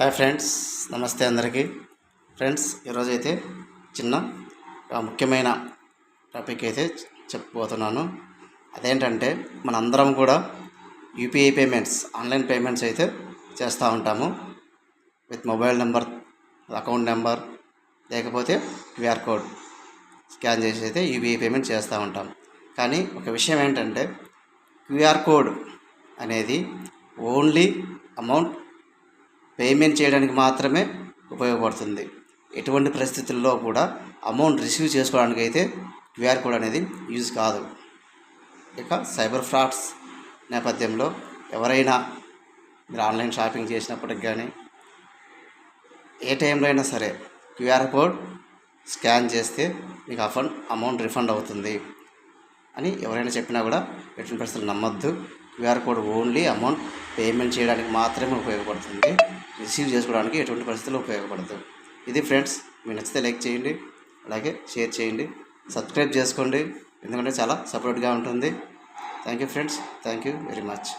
Hi friends నమస్తే అందరికీ. Friends ఈరోజు అయితే చిన్న ముఖ్యమైన టాపిక్ అయితే చెప్పబోతున్నాను. అదేంటంటే మనందరం కూడా యూపీఐ పేమెంట్స్ ఆన్లైన్ పేమెంట్స్ అయితే చేస్తూ ఉంటాము. With mobile number account number లేకపోతే క్యూఆర్ కోడ్ స్కాన్ చేసి అయితే యూపీఐ పేమెంట్ చేస్తూ ఉంటాం. కానీ ఒక విషయం ఏంటంటే క్యూఆర్ కోడ్ అనేది ఓన్లీ అమౌంట్ పేమెంట్ చేయడానికి మాత్రమే ఉపయోగపడుతుంది. ఎటువంటి పరిస్థితుల్లో కూడా అమౌంట్ రిసీవ్ చేసుకోవడానికి అయితే క్యూఆర్ కోడ్ అనేది యూజ్ కాదు. ఇక సైబర్ ఫ్రాడ్స్ నేపథ్యంలో ఎవరైనా మీరు ఆన్లైన్ షాపింగ్ చేసినప్పటికి కానీ ఏ టైంలో అయినా సరే క్యూఆర్ కోడ్ స్కాన్ చేస్తే మీకు అఫండ్ అమౌంట్ రిఫండ్ అవుతుంది అని ఎవరైనా చెప్పినా కూడా ఎటువంటి పరిస్థితులు నమ్మొద్దు. QR code only amount payment చేయడానికి మాత్రమే ఉపయోగపడుతుంది. రిసీవ్ చేసుకోవడానికి ఎటువంటి పరిస్థితుల్లో ఉపయోగపడదు. ఇది ఫ్రెండ్స్ మీకు నచ్చితే లైక్ చేయండి అలాగే షేర్ చేయండి సబ్స్క్రైబ్ చేసుకోండి ఎందుకంటే చాలా సపోర్ట్గా ఉంటుంది. Thank you friends thank you very much.